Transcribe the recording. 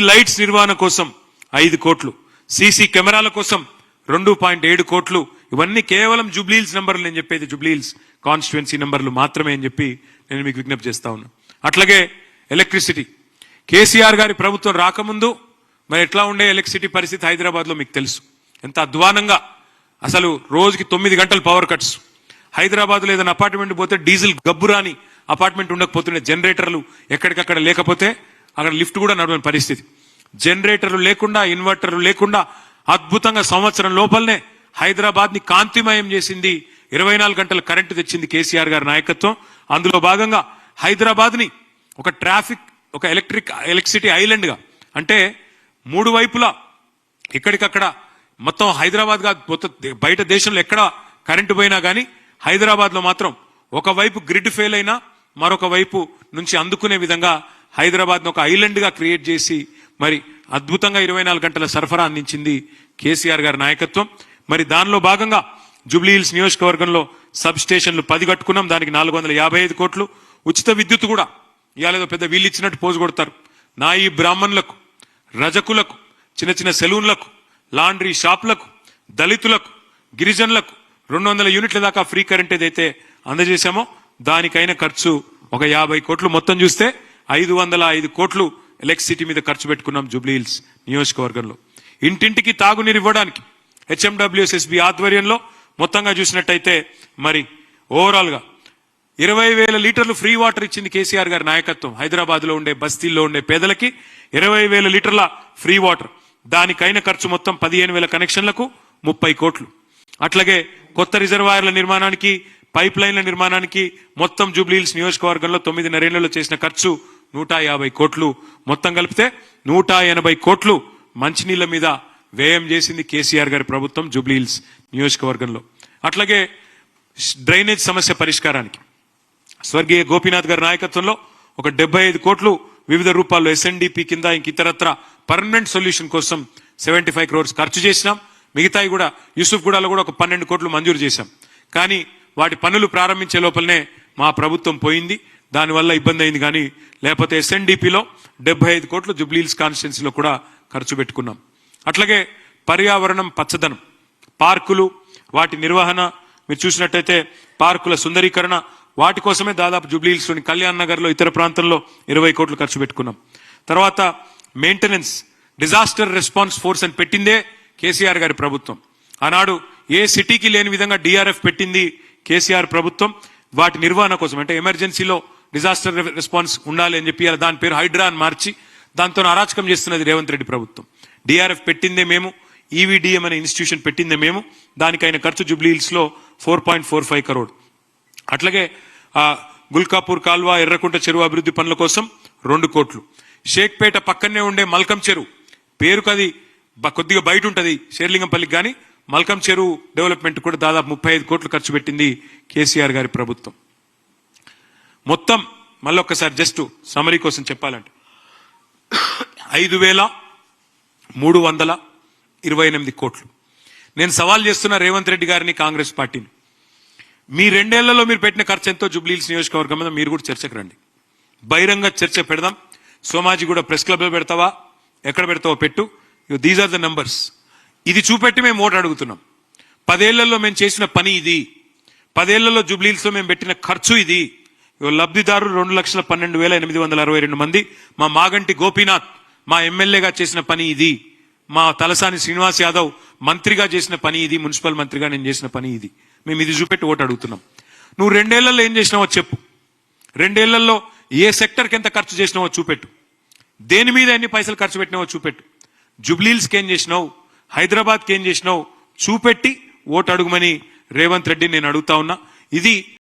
Lights నిర్వహణ కోసం ఐదు కోట్లు సీసీ కెమెరాల కోసం రెండు పాయింట్ ఏడు కోట్లు. ఇవన్నీ కేవలం జుబ్లీల్స్ నెంబర్లు నేను చెప్పేది జూబ్లీల్స్ కాన్స్టిట్యున్సీ నెంబర్లు మాత్రమే అని చెప్పి నేను మీకు విజ్ఞప్తి చేస్తా ఉన్నా. అట్లాగే ఎలక్ట్రిసిటీ కేసీఆర్ గారి ప్రభుత్వం రాకముందు మరి ఎట్లా ఉండే ఎలక్ట్రిసిటీ పరిస్థితి హైదరాబాద్లో మీకు తెలుసు. ఎంత అధ్వానంగా. అసలు రోజుకి తొమ్మిది గంటలు పవర్ కట్స్ హైదరాబాద్లో ఏదైనా అపార్ట్మెంట్ పోతే డీజిల్ గబ్బురాని అపార్ట్మెంట్ ఉండకపోతుండే జనరేటర్లు ఎక్కడికక్కడ లేకపోతే అక్కడ లిఫ్ట్ కూడా నడవని పరిస్థితి. జనరేటర్లు లేకుండా ఇన్వర్టర్లు లేకుండా అద్భుతంగా సంవత్సరం లోపలనే హైదరాబాద్ని కాంతిమయం చేసింది ఇరవై నాలుగు గంటల కరెంటు తెచ్చింది కేసీఆర్ గారి నాయకత్వం. అందులో భాగంగా హైదరాబాద్ని ఒక ట్రాఫిక్ ఒక ఎలక్ట్రిక్ ఎలక్ట్రిసిటీ ఐలాండ్గా అంటే మూడు వైపులా ఇక్కడికక్కడ మొత్తం హైదరాబాద్గా మొత్తం బయట దేశంలో ఎక్కడ కరెంటు పోయినా కానీ హైదరాబాద్లో మాత్రం ఒకవైపు గ్రిడ్ ఫెయిల్ అయినా మరొక వైపు నుంచి అందుకునే విధంగా హైదరాబాద్ను ఒక ఐలండ్గా క్రియేట్ చేసి మరి అద్భుతంగా ఇరవై నాలుగు గంటల సరఫరా అందించింది కేసీఆర్ గారి నాయకత్వం. మరి దానిలో భాగంగా జూబ్లీ హిల్స్ నియోజకవర్గంలో సబ్ స్టేషన్లు పది కట్టుకున్నాం. దానికి నాలుగు వందల యాభై ఐదు కోట్లు. ఉచిత విద్యుత్ కూడా ఇవాళ పెద్ద వీళ్ళు ఇచ్చినట్టు పోజు కొడతారు. నా ఈ బ్రాహ్మణులకు రజకులకు చిన్న చిన్న సెలూన్లకు లాండ్రీ షాపులకు దళితులకు గిరిజనులకు రెండు వందల యూనిట్ల దాకా ఫ్రీ కరెంట్ ఏదైతే అందజేశామో దానికైన ఖర్చు ఒక యాభై కోట్లు మొత్తం చూస్తే ఐదు వందల ఐదు కోట్లు ఎలక్ట్రిసిటీ మీద ఖర్చు పెట్టుకున్నాం జూబ్లీ హిల్స్ నియోజకవర్గంలో. ఇంటింటికి తాగునీరు ఇవ్వడానికి హెచ్ఎండబ్ల్యూఎస్ఎస్బి ఆధ్వర్యంలో మొత్తంగా చూసినట్టయితే మరి ఓవరాల్గా ఇరవై వేల లీటర్లు ఫ్రీ వాటర్ ఇచ్చింది కేసీఆర్ గారి నాయకత్వం. హైదరాబాద్లో ఉండే బస్తీల్లో ఉండే పేదలకి ఇరవై వేల లీటర్ల ఫ్రీ వాటర్. దానికైన ఖర్చు మొత్తం పదిహేను వేల కనెక్షన్లకు ముప్పై కోట్లు. అట్లాగే కొత్త రిజర్వాయర్ల నిర్మాణానికి పైప్ లైన్ల నిర్మాణానికి మొత్తం జూబ్లీహిల్స్ నియోజకవర్గంలో తొమ్మిదిన్నరేళ్ళలో చేసిన ఖర్చు నూట యాభై కోట్లు మొత్తం కలిపితే నూట ఎనభై కోట్లు మంచినీళ్ళ మీద వ్యయం చేసింది కేసీఆర్ గారి ప్రభుత్వం జూబ్లీహిల్స్ నియోజకవర్గంలో. అట్లాగే డ్రైనేజ్ సమస్య పరిష్కారానికి స్వర్గీయ గోపీనాథ్ గారి నాయకత్వంలో ఒక డెబ్బై ఐదు కోట్లు వివిధ రూపాల్లో ఎస్ఎన్డిపి కింద ఇంక ఇతరత్ర పర్మనెంట్ సొల్యూషన్ కోసం సెవెంటీ ఫైవ్ క్రోర్స్ ఖర్చు చేసినాం. మిగతాయి కూడా యూసుఫ్ గూడలో కూడా ఒక పన్నెండు కోట్లు మంజూరు చేశాం. కానీ వాటి పనులు ప్రారంభించే లోపలనే మా ప్రభుత్వం పోయింది. దానివల్ల ఇబ్బంది అయింది కానీ లేకపోతే ఎస్ఎన్డిపిలో డెబ్బై ఐదు కోట్లు జుబ్లీల్స్ కాన్స్టిట్యున్సీలో కూడా ఖర్చు పెట్టుకున్నాం. అట్లాగే పర్యావరణం పచ్చదనం పార్కులు వాటి నిర్వహణ మీరు చూసినట్టయితే పార్కుల సుందరీకరణ వాటి కోసమే దాదాపు జూబ్లీహిల్స్లోని కళ్యాణ్ నగర్లో ఇతర ప్రాంతంలో ఇరవై కోట్లు ఖర్చు పెట్టుకున్నాం. తర్వాత మెయింటెనెన్స్ డిజాస్టర్ రెస్పాన్స్ ఫోర్స్ అని పెట్టిందే కేసీఆర్ గారి ప్రభుత్వం. ఆనాడు ఏ సిటీకి లేని విధంగా డిఆర్ఎఫ్ పెట్టింది కేసీఆర్ ప్రభుత్వం. వాటి నిర్వహణ కోసం అంటే ఎమర్జెన్సీలో డిజాస్టర్ రెస్పాన్స్ ఉండాలి అని చెప్పి ఇలా దాని పేరు హైడ్రా అని మార్చి దాంతో అరాచకం చేస్తున్నది రేవంత్ రెడ్డి ప్రభుత్వం. డిఆర్ఎఫ్ పెట్టిందే మేము ఈవీడిఎం అనే ఇన్స్టిట్యూషన్ పెట్టిందే మేము దానికైన ఖర్చు జూబ్లీ హిల్స్లో four point four five crore అట్లాగే గుల్కాపూర్ కాల్వ ఎర్రకుంట చెరువు అభివృద్ధి పనుల కోసం రెండు కోట్లు. షేక్పేట పక్కనే ఉండే మల్కం చెరువు పేరుకు అది కొద్దిగా బయట ఉంటుంది షేర్లింగంపల్లికి కానీ మల్కం చెరువు డెవలప్మెంట్ కూడా దాదాపు ముప్పై ఐదు కోట్లు ఖర్చు పెట్టింది కేసీఆర్ గారి ప్రభుత్వం. మొత్తం మళ్ళొక్కసారి జస్ట్ సమరీ కోసం చెప్పాలంటే. ఐదు వేల మూడు వందల ఇరవై ఎనిమిది కోట్లు. నేను సవాల్ చేస్తున్న రేవంత్ రెడ్డి గారిని కాంగ్రెస్ పార్టీని. మీ రెండేళ్ళలో మీరు పెట్టిన ఖర్చు ఎంతో? జూబ్లీహిల్స్ నియోజకవర్గం మీద మీరు కూడా చర్చకు రండి. బహిరంగ చర్చ పెడదాం. సోమాజీ కూడా ప్రెస్ క్లబ్లో పెడతావా? ఎక్కడ పెడతావో పెట్టు. దీస్ ఆర్ ద నంబర్స్ ఇది చూపెట్టి మేము ఓటు అడుగుతున్నాం. పదేళ్ళలో మేము చేసిన పని ఇది. పదేళ్ళలో జూబ్లీహిల్స్ మేము పెట్టిన ఖర్చు ఇది. లబ్ధిదారులు రెండు లక్షల పన్నెండు వేల ఎనిమిది వందల అరవై రెండు మంది. మా మాగంటి గోపీనాథ్ మా ఎమ్మెల్యేగా చేసిన పని ఇది. మా తలసాని శ్రీనివాస్ యాదవ్ మంత్రిగా చేసిన పని ఇది మున్సిపల్ మంత్రిగా నేను చేసిన పని ఇది. మేము ఇది చూపెట్టి ఓటు అడుగుతున్నాం. నువ్వు రెండేళ్ళలో ఏం చేసినావో చెప్పు. రెండేళ్ళలో ఏ సెక్టర్కి ఎంత ఖర్చు చేసినావో చూపెట్టు. దేని మీద ఎన్ని పైసలు ఖర్చు పెట్టినావో చూపెట్టు. జుబ్లీల్స్కి ఏం చేసినావు? హైదరాబాద్కి ఏం చేసినావు? చూపెట్టి ఓటు అడుగుమని రేవంత్ రెడ్డి నేను అడుగుతా ఉన్నా. ఇది